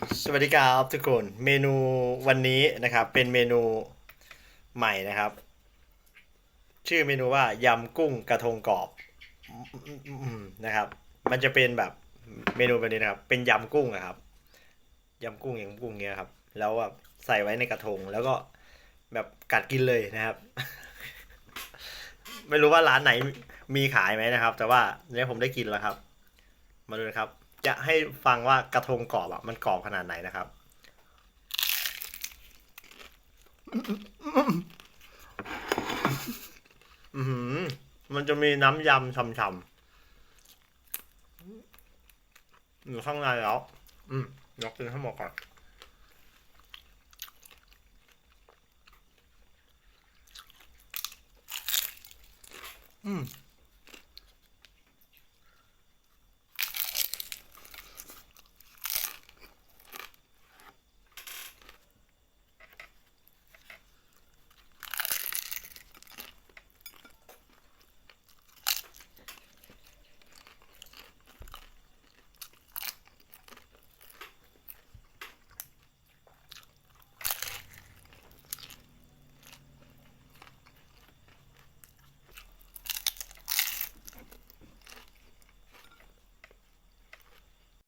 สวัสดีครับทุกคน เมนูวันนี้นะครับ เป็นเมนูใหม่นะครับ ชื่อเมนูว่ายำกุ้งกระทงกรอบนะครับ มันจะเป็นแบบเมนูแบบนี้นะครับ เป็นยำกุ้งอะครับยำกุ้งอย่างกุ้งเนี้ยครับ แล้วแบบใส่ไว้ในกระทง แล้วก็แบบกัดกินเลยนะครับ ไม่รู้ว่าร้านไหนมีขายไหมนะครับ แต่ว่าเนี่ยผมได้กินแล้วครับ มาดูนะครับ จะให้ฟังว่ากระทงกรอบอะมันกรอบขนาดไหนนะครับ อือหือมันจะมีน้ำยำช่ำๆอยู่ข้างในแล้ว อืมยกกินให้หมดก่อนอืม